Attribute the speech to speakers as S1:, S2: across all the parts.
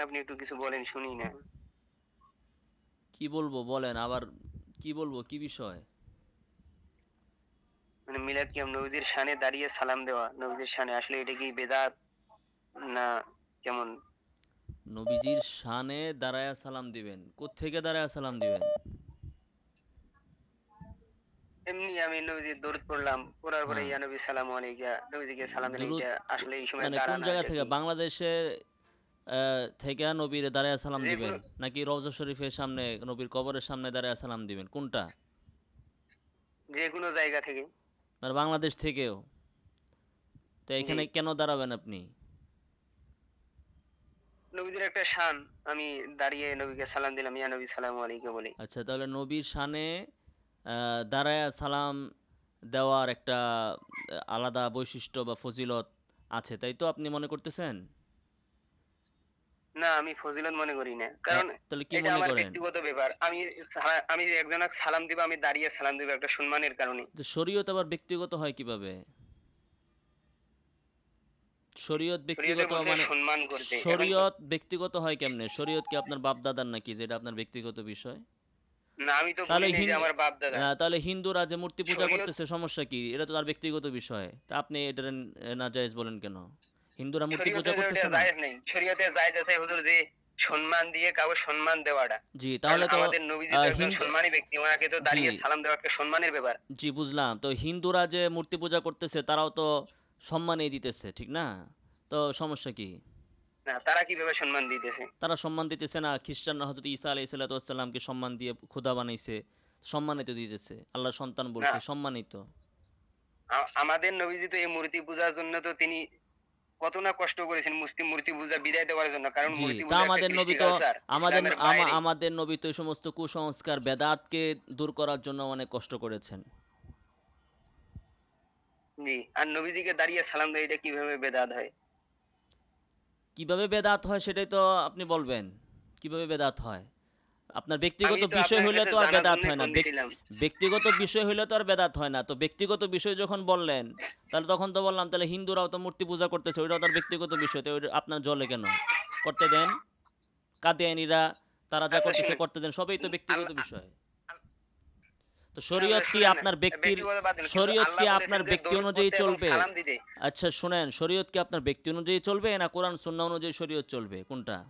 S1: আপনি একটু কিছু বলেন শুনি না।
S2: কি বলব বলেন আবার কি বলব কি বিষয়?
S1: মানে মিলাদ কিয়াম নবীজির শানে দাঁড়িয়ে সালাম দেওয়া নবীজির শানে আসলে এটা কি বেদাত না কেমন?
S2: নবীজির শানে দাঁড়ায়া সালাম দিবেন কোত্থেকে দাঁড়ায়া সালাম দিবেন?
S1: এমনি আমি নবীজির দরুদ পড়লাম পড়ার পরে
S2: হ্যাঁ।
S1: ইয়া নবী সালাম আলাইকা নবীজিকে সালাম দিলে
S2: দরুদ
S1: এটা আসলে এই সময়
S2: মানে কোন
S1: দাঁড়ানো
S2: জায়গা থেকে? বাংলাদেশে থেকে নবীর দাঁড়ায়া সালাম দিবেন? নাকি রওজা শরীফের সামনে নবীর কবরের সামনে দাঁড়ায়া সালাম দিবেন? কোনটা?
S1: যে কোনো জায়গা থেকে।
S2: আর বাংলাদেশ থেকেও। তো এখানে কেন দাঁড়াবেন আপনি?
S1: নবীজির একটা শান আমি দাঁড়িয়ে নবীকে সালাম দিলাম ইয়া নবী সালাম আলাইকা বলে।
S2: আচ্ছা তাহলে নবীর শানে দাঁড়ায়া সালাম দেওয়ার একটা আলাদা বৈশিষ্ট্য বা ফজিলত আছে তাই তো আপনি মনে করতেছেন?
S1: না আমি ফজিলত মনে করি না। কারণ এটা আমার ব্যক্তিগত ব্যাপার। আমি আমি একজনকে সালাম দিব আমি দাঁড়িয়ে সালাম দিব একটা সম্মানের কারণে।
S2: তো শরীয়ত আবার ব্যক্তিগত হয় কীভাবে? শরীয়ত ব্যক্তিগত মানে
S1: সম্মান করতে
S2: শরীয়ত ব্যক্তিগত হয় কেমনে? শরীয়ত কি আপনার বাপ দাদার নাকি যেটা আপনার ব্যক্তিগত বিষয়?
S1: না আমি তো
S2: তাহলে
S1: আমার বাপ দাদা
S2: না, তাহলে হিন্দুরা যে মূর্তি পূজা করতেছে সমস্যা কি? এটা তো তার ব্যক্তিগত বিষয়। তা আপনি এটা না জায়েজ বলেন কেন? হিন্দুরা মূর্তি পূজা করতেছে না।
S1: নেই। শরীয়তে জায়েজ আছে হুজুর যে সম্মান দিয়ে কাউকে সম্মান দেওয়াটা।
S2: জি তাহলে তো
S1: আমাদের নবীজি তো একজন সম্মানী ব্যক্তি ওনাকে তো দাঁড়িয়ে সালাম দেওয়া একটা সম্মানের ব্যাপার।
S2: জি বুঝলাম। তো হিন্দুরা যে মূর্তি পূজা করতেছে তারাও তো সম্মানই দিতেছে ঠিক না? তো সমস্যা কি?
S1: না তারা কীভাবে সম্মান দিতেছে?
S2: তারা সম্মান দিতেছে না। খ্রিস্টানরা হজরত ঈসা আলাই সাল্লাতামকে সম্মান দিয়ে খোদা বানাইছে সম্মানিত দিতেছে। আল্লাহ সন্তান বলছে সম্মানিত।
S1: আমাদের নবীজি তো এই মূর্তি পূজার জন্য তো তিনি কত না কষ্ট করেছেন মুসলিম মূর্তি পূজা বিদায় দেওয়ার জন্য? কারণ মূর্তি পূজা
S2: আমাদের নবী তো আমাদের। আমাদের নবী তো সমস্ত কুসংস্কার বেদাতকে দূর করার জন্য অনেক কষ্ট করেছেন।
S1: জি আর নবীজিকে দাঁড়িয়ে সালাম দেয় এটা কীভাবে বেদাত হয়?
S2: কীভাবে বেদাত হয় সেটাই তো আপনি বলবেন। কীভাবে বেদাত হয়? আপনার ব্যক্তিগত বিষয় হইলে তো আর বেদাত হয় না। ব্যক্তিগত বিষয় হইলে তো আর বেদাত হয় না। তো ব্যক্তিগত বিষয় যখন বললেন তাহলে তখন তো বললাম তাহলে হিন্দুরাও তো মূর্তি পূজা করতেছে ওইটাও তার ব্যক্তিগত বিষয় তো আপনার জলে কেন? করতে দেন। কাদিয়ানিরা তারা যা
S1: আচ্ছা,
S2: করতেছে করতে দেন সবই তো ব্যক্তিগত বিষয়। তো শরীয়ত কি আপনার ব্যক্তির শরীয়ত কি আপনার ব্যক্তি অনুযায়ী চলবে? আচ্ছা শুনেন শরীয়ত কি আপনার ব্যক্তি অনুযায়ী চলবে না কোরআন সুন্নাহ অনুযায়ী শরীয়ত চলবে? কোনটা?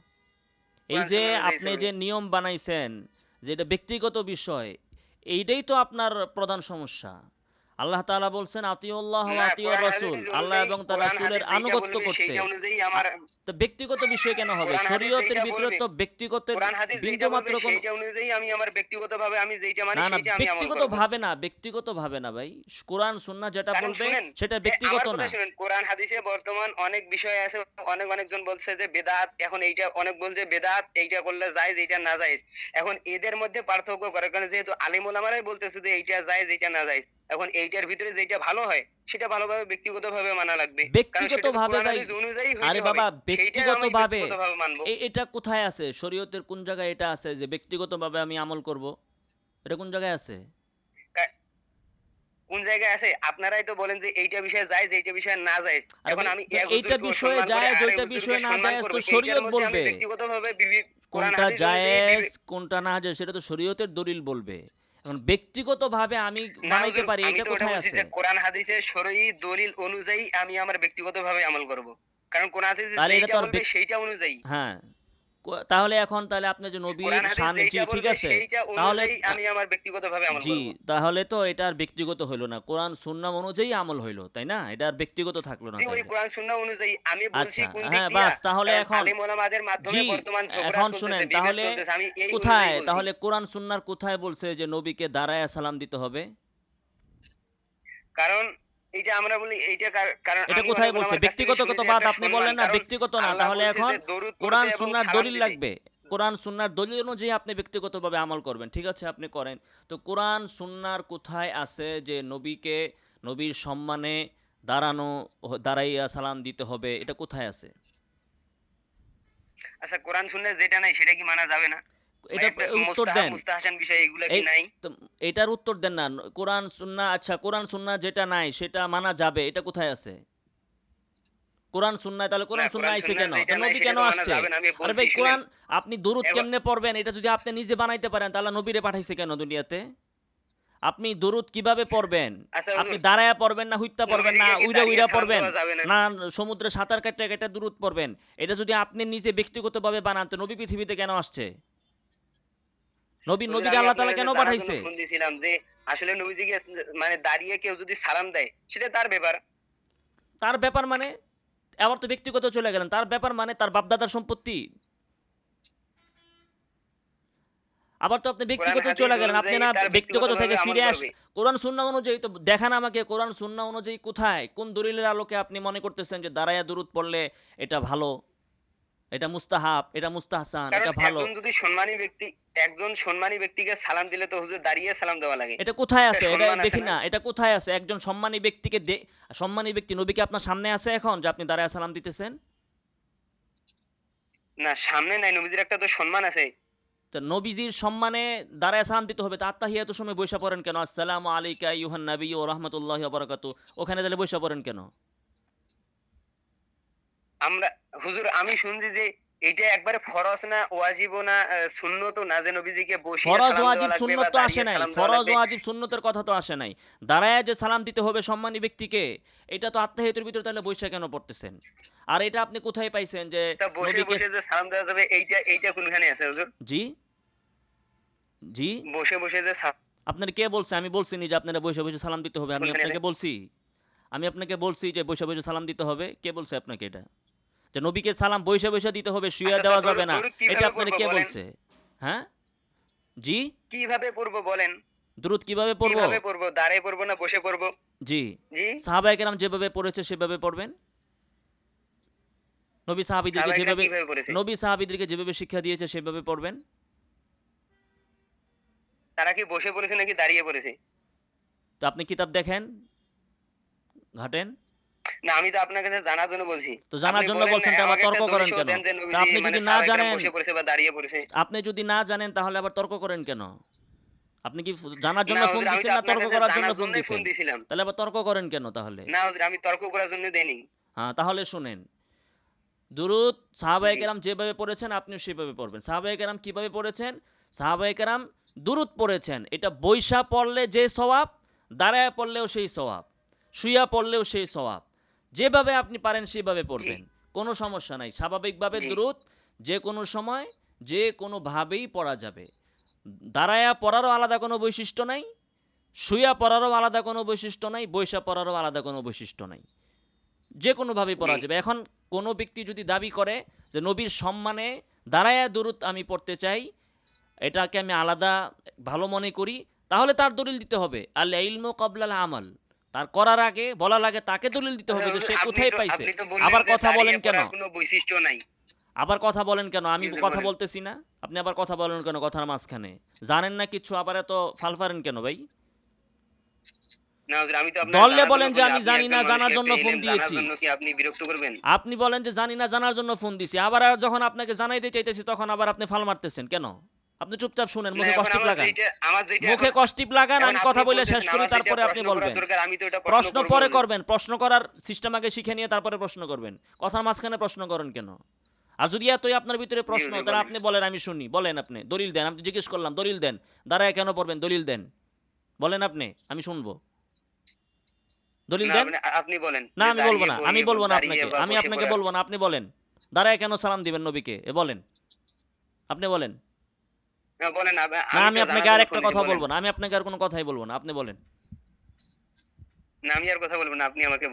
S2: এই যে আপনি যে নিয়ম বানাইছেন যেটা ব্যক্তিগত বিষয় এইটাই তো আপনার প্রধান সমস্যা। আল্লাহ তাআলা বলছেন আতিউল্লাহ আতিউর রাসূল। আল্লাহ এবং তার রাসূলের আনুগত্য করতে। তো ব্যক্তিগত বিষয় কেন হবে? শরীয়তের
S1: যেটা
S2: ভিতরে তো ব্যক্তিগতের
S1: কোরআন হাদিস যেটা
S2: বিন্দু মাত্র কোন
S1: সেইটা অনুযায়ী আমি আমার ব্যক্তিগতভাবে আমি যেইটা মানি সেইটা আমি
S2: ব্যক্তিগত ভাবে না ব্যক্তিগত ভাবে না ভাই। কোরআন সুন্নাহ যেটা বলবে সেটা ব্যক্তিগত না।
S1: কোরআন হাদিসে বর্তমান অনেক বিষয় আছে অনেক অনেকজন বলছে যে বেদাত এখন এইটা অনেক বলছে বেদাত এইটা করলে যায় এইটা না যায় এখন এদের মধ্যে পার্থক্য করে কারণ যেহেতু আলিম ওলামারাই বলতেছে যে এইটা যায় এইটা না যায় এখন এইটার ভিতরে যেটা ভালো হয় সেটা ভালোভাবে ব্যক্তিগতভাবে মানা লাগবে।
S2: ব্যক্তিগতভাবে আরে বাবা ব্যক্তিগতভাবে এটা কোথায় আছে? শরীয়তের কোন জায়গায় এটা আছে যে ব্যক্তিগতভাবে আমি আমল করব? এটা কোন জায়গায় আছে?
S1: কোন জায়গায় আছে? আপনারাই তো বলেন যে এইটা বিষয়ে যায় যে এইটা বিষয়ে না যায়। এখন আমি
S2: এইটা বিষয়ে জায়েজ,
S1: আরেক
S2: বিষয়ে না জায়েজ তো শরীয়ত বলবে।
S1: ব্যক্তিগতভাবে
S2: কোনটা জায়েজ কোনটা না জায়েজ সেটা তো শরীয়তের দলিল বলবে। এখন ব্যক্তিগতভাবে আমি বানাইতে পারি এটা কোথায় আছে?
S1: কোরআন হাদিসের শরঈ দলিল অনুযায়ী আমি আমার ব্যক্তিগতভাবে আমল করব। কারণ কোরআন হাদিস বলবে সেইটা অনুযায়ী।
S2: হ্যাঁ। তাহলে এখন তাহলে আপনি যে নবীর শান জি ঠিক আছে তাহলে
S1: আমি আমার ব্যক্তিগতভাবে আমল
S2: জি তাহলে তো এটা আর ব্যক্তিগত হইল না কোরআন সুন্নাহ অনুযায়ী আমল হইল তাই না? এটা আর ব্যক্তিগত থাকল না
S1: ওই কোরআন সুন্নাহ অনুযায়ী আমি বলছি
S2: আচ্ছা,
S1: কোন দিক
S2: হ্যাঁ, বাস, তাহলে এখন-
S1: আলিম ওলামাদের মাধ্যমে বর্তমান
S2: এখন শুনেন, তাহলে কোথায় তাহলে কোরআন সুন্নাহর কোথায় বলছে যে নবীকে দাঁড়ায় সালাম দিতে হবে?
S1: কারণ এইটা আমরা বলি এইটা কারণ
S2: এটা কোথায় বলছে? ব্যক্তিগত কত বাদ আপনি বললেন না ব্যক্তিগত না তাহলে এখন কোরআন সুন্নাহর দলিল লাগবে। কোরআন সুন্নাহর দলিল অনুযায়ী আপনি ব্যক্তিগতভাবে আমল করবেন ঠিক আছে আপনি করেন। তো কোরআন সুন্নাহর কোথায় আছে যে নবীকে নবীর সম্মানে দাঁড়ানো দাঁড়াইয়া সালাম দিতে হবে এটা কোথায় আছে?
S1: আচ্ছা কোরআন শুনলে যেটা নাই সেটা কি মানা যাবে না?
S2: এটা উত্তর দেন। তো এটার উত্তর দেন না। কোরআন সুন্নাহ আচ্ছা কোরআন সুন্নাহ যেটা নাই সেটা মানা যাবে এটা কোথায় আছে? কোরআন সুন্নায় তাহলে কোরআন
S1: না,
S2: সুন্নায়
S1: কোরআন
S2: আইছে কেন? নবী কেন আসছে? আরে ভাই কোরআন আপনি দরুদ কেমনে পড়বেন? এটা যদি আপনি নিজে বানাইতে পারেন তাহলে নবীরে পাঠাইছে কেন দুনিয়াতে? আপনি দরুদ কীভাবে পড়বেন?
S1: আচ্ছা,
S2: আপনি দাঁড়ায়া পড়বেন না হুইত্তা পড়বেন না উইরা উইরা পড়বেন?
S1: না?
S2: সমুদ্রে সাঁতার কাটতে কাটতে দূরত পড়বেন। এটা যদি আপনি নিজে ব্যক্তিগতভাবে বানান তো নবী পৃথিবীতে কেন আসছে? নবী নবীর আল্লাহ তাআলা কেন পাঠাইছে?
S1: ফোন দিয়েছিলাম যে আসলে নবীজিকে মানে দাঁড়িয়ে কেউ যদি সালাম দেয় সেটা তার ব্যাপার।
S2: তার ব্যাপার মানে আবার তো ব্যক্তিগত চলে গেলেন তার ব্যাপার মানে তার বাপদাদার সম্পত্তি। আবার তো আপনি ব্যক্তিগত চলে গেলেন আপনি না ব্যক্তিগত থেকে ফিরে আস কোরআন সুন্নাহ অনুযায়ী তো দেখান আমাকে কোরআন সুন্নাহ অনুযায়ী কোথায়? কোন দলিলের আলোকে আপনি মনে করতেছেন যে দাঁড়ায়া দুরুদ পড়লে এটা ভালো? এটা মুস্তাহাব এটা মুস্তাহসান এটা ভালো।
S1: একজন যদি সম্মানী ব্যক্তি একজন সম্মানী ব্যক্তিকে সালাম দিলে তো হুজুর দাঁড়িয়ে সালাম দেওয়া লাগে।
S2: এটা কোথায় আছে? এটা দেখি
S1: না?
S2: এটা কোথায় আছে? একজন সম্মানী ব্যক্তিকে সম্মানী ব্যক্তি নবীকে আপনার সামনে আছে এখন যে আপনি দাঁড়ায় সালাম দিতেছেন?
S1: না সামনে নাই নবীজির একটা তো সম্মান আছে।
S2: তো নবীজির সম্মানে দাঁড়ায় সালাম দিতে হবে তা আত্মাহিয়াত সময় বৈশা পড়েন কেন? আসসালামু আলাইকা ইউহান নবী ও রহমতুল্লাহ বরাকাত। ওখানে তাহলে বৈশা পড়েন কেন?
S1: আমরা হুজুর আমি শুনছি যে এটা একবারে ফরজ না ওয়াজিব না সুন্নত না যে নবীজিকে বসিয়ে
S2: ফরজ ওয়াজিব সুন্নত তো আসে নাই। ফরজ ওয়াজিব সুন্নতের কথা তো আসে নাই। দাঁড়ায় যে সালাম দিতে হবে সম্মানী ব্যক্তিকে এটা তো আত্মাহিয়াতের ভিতরে তাহলে বৈশা কেন পড়তেছেন? আর এটা আপনি কোথায় পাইছেন যে নবীকে
S1: যে সালাম দেওয়া যাবে এইটা এইটা কোনখানে আছে হুজুর?
S2: জি। জি।
S1: বসে বসে যে
S2: আপনার কে বলছে? আমি বলছি নি যে আপনারা বসে বসে সালাম দিতে হবে। আমি আপনাকে বলছি। আমি আপনাকে বলছি যে বসে বসে সালাম দিতে হবে। কে বলছে আপনাকে এটা? যে নবীকে সালাম বসে বসে দিতে হবে শুয়ে
S1: আচ্ছা,
S2: দেওয়া যাবে না। এটা আপনার কে বলছে? হ্যাঁ? জি?
S1: কীভাবে পড়ব বলেন?
S2: দ্রুত কীভাবে পড়ব?
S1: কীভাবে পড়ব? দাঁড়িয়ে পড়ব না বসে পড়ব?
S2: জি।
S1: জি?
S2: সাহাবায়ে কেরাম যেভাবে পড়েছে সেভাবে পড়বেন। নবী সাহাবীদেরকে যেভাবে নবী সাহাবীদেরকে যেভাবে শিক্ষা দিয়েছে সেভাবে পড়বেন।
S1: তারা কি বসে পড়েছে নাকি দাঁড়িয়ে পড়েছে?
S2: তো আপনি কিতাব দেখেন? ঘাটেন?
S1: না আমি তো আপনার কাছে জানার জন্য বলছি।
S2: তো জানার জন্য বলছেন তো আবার তর্ক করেন কেন? আপনি
S1: মানে
S2: যদি না জানেন-
S1: বসে পড়েছে বা দাঁড়িয়ে পড়েছে
S2: আপনি যদি না জানেন তাহলে আবার তর্ক করেন কেন? আপনি কি জানার জন্য ফোন দিচ্ছেন না তর্ক করার জন্য ফোন
S1: দিয়েছিলাম
S2: তাহলে আবার তর্ক করেন কেন তাহলে?
S1: না হুজুর, আমি তর্ক করার জন্য দেইনি
S2: হ্যাঁ তাহলে শুনেন। দুরুদ সাহাবায়ে। কেরাম যেভাবে পড়েছেন আপনিও সেভাবে পড়বেন। সাহাবায়ে কেরাম কীভাবে পড়েছেন? সাহাবায়ে কেরাম দুরুদ পড়েছেন। এটা বৈশা পড়লে যে সওয়াব দাঁড়ায় পড়লেও সেই সওয়াব শুইয়া পড়লেও সেই সওয়াব। যেভাবে আপনি পারেন সেভাবে পড়বেন। কোনো সমস্যা নাই। স্বাভাবিকভাবে
S1: জি।
S2: দুরুদ যে কোনো সময় যে কোনোভাবেই পড়া যাবে। দাঁড়ায়া পড়ারও আলাদা কোনো বৈশিষ্ট্য নাই শুয়া পড়ারও আলাদা কোনো বৈশিষ্ট্য নাই বৈশা পড়ারও আলাদা কোনো বৈশিষ্ট্য নাই। যে কোনোভাবেই পড়া যাবে। এখন কোনো ব্যক্তি যদি দাবি করে যে নবীর সম্মানে দাঁড়ায়া দূরত আমি পড়তে চাই এটাকে আমি আলাদা ভালো মনে করি তাহলে তার দলিল দিতে হবে। আল ইলম কবলাল আমল। তার করার আগে বলার আগে তাকে দলিল দিতে হবে যে সে কোথায় পাইছে। আবার কথা বলেন কেন?
S1: কোনো বৈশিষ্ট্য নাই।
S2: আবার কথা বলেন কেন? আমি কথা বলতেছি না। আপনি আবার কথা বলেন কেন কথার মাঝখানে? জানেন না কিছু? আবার এত ফাল পারেন কেন ভাই? দললে বলেন যে
S1: বলি,
S2: আমি জানি না, জানার জন্য ফোন দিয়েছি।
S1: আপনি
S2: বলেন যে জানি না জানার জন্য ফোন দিছি আবার যখন আপনাকে জানাইতে চাইতেছি তখন আবার আপনি ফাল মারতেছেন কেন? আপনি চুপচাপ শুনেন মুখে কষ্টিপ লাগান। মুখে কষ্টিপ লাগান আমি কথা বলে শেষ করি তারপরে আপনি বলবেন। প্রশ্ন পরে। করবেন প্রশ্ন করার সিস্টেম আগে শিখে নিয়ে তারপরে প্রশ্ন করবেন। কথার মাঝখানে প্রশ্ন করেন কেন? আর যদি এতই আপনার ভিতরে প্রশ্ন তাহলে আপনি বলেন আমি শুনি। বলেন আপনি দলিল দেন আমি জিজ্ঞেস করলাম দলিল দেন। দাঁড়ায় কেন পড়বেন? দলিল দেন। বলেন আপনি আমি শুনব। দলিল দেন?
S1: আপনি- বলেন।
S2: না আমি বলব না আমি বলব না আপনাকে আমি আপনাকে বলব না আপনি বলেন। দাঁড়ায় কেন সালাম দিবেন নবীকে? এ বলেন। আপনি বলেন।
S1: বলেন
S2: না আমি আপনাকে আর একটা কথা বলব না আমি আপনাকে আর কোনো কথাই বলব না আপনি বলেন।
S1: না আমি আর কথা বলব না আপনি আমাকে